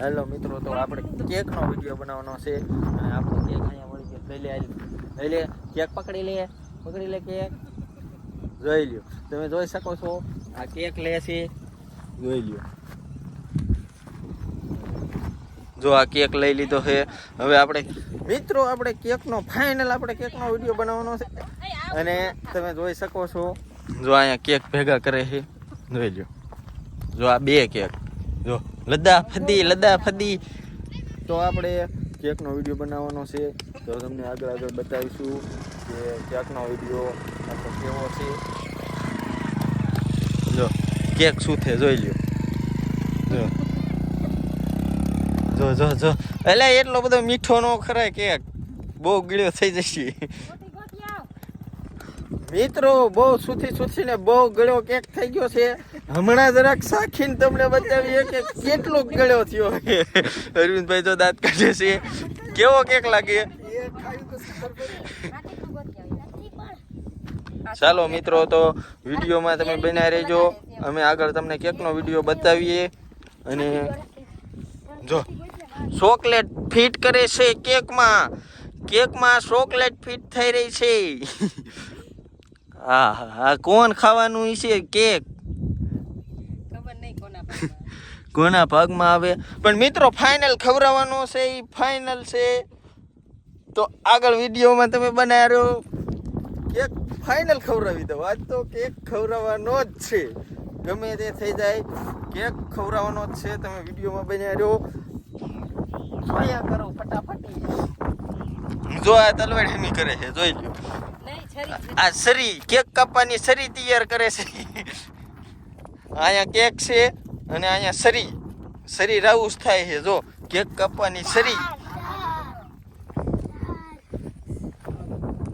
Hello મિત્રો, તો આપણે કેકનો વીડિયો બનાવવાનો છે. અને આપણો કેક અહીંયા મળી ગયો. લઈ લે. લઈ લે, કેક પકડી લે. પકડી લે કેક. જોઈ લ્યો. તમે જોઈ શકો છો, આ કેક લે છે. જોઈ લ્યો. જો આ કેક લઈ લીધો છે. હવે આપણે, મિત્રો, આપણે કેકનો ફાઇનલ આપણે કેકનો વીડિયો બનાવવાનો છે. અને તમે જોઈ શકો છો, જો અહીંયા કેક ભેગા કરે છે. જોઈ લ્યો. જો આ બે કેક. જો. લદ્દા ફદી લદ્દા ફદી. તો આપણે કેકનો વીડિયો બનાવવાનો છે. તો તમને આગળ આગળ બતાવીશું કે કેકનો વીડિયો આપણો કેવો છે. જો કેક શું છે જોઈ લ્યો. જો. જો જો જો. એટલે એટલો બધો મીઠો નો ખરાય કેક. બહુ ગીળ્યો થઈ જશે. મિત્રો, બહુ સુથી સુથીને બહુ ગળ્યો કેક થઈ ગયો છે. હમણાં જરાક સાખીને તમને બતાવીએ કે કેટલો ગળ્યો થયો અરવિંદભાઈ તો દાંત કાઢે છે. કેવો કેક લાગે? ચાલો મિત્રો, તો વિડીયોમાં તમે બન્યા રહેજો. અમે આગળ તમને કેકનો વીડિયો બતાવીએ. અને જો, ચોકલેટ ફિટ કરે છે કેકમાં. કેકમાં ચોકલેટ ફિટ થઈ રહી છે. હા હા કોણ ખાવાનું છે? કેક? ખબર નહીં કોના ભાગમાં. કોના ભાગમાં આવે? પણ મિત્રો ફાઇનલ ખવડાવવાનો છે એ ફાઇનલ છે. તો આગળ વિડીયોમાં તમે બનાવ્યો કેક ફાઇનલ ખવડાવી દો. આજ તો કેક ખવડાવવાનો જ છે. ગમે તે થઈ જાય કેક ખવડાવવાનો જ છે. તમે વિડીયોમાં બનાવ્યો જોયા કરો ફટાફટી. જો આ તલવાડી કરે છે જોઈ છરી. આ સરી, કેક કાપવાની સરી તૈયાર કરે છે. અહીંયા કેક છે અને અહીંયા સરી. સરી રાઉસ થાય છે, જો. કેક કાપવાની સરી.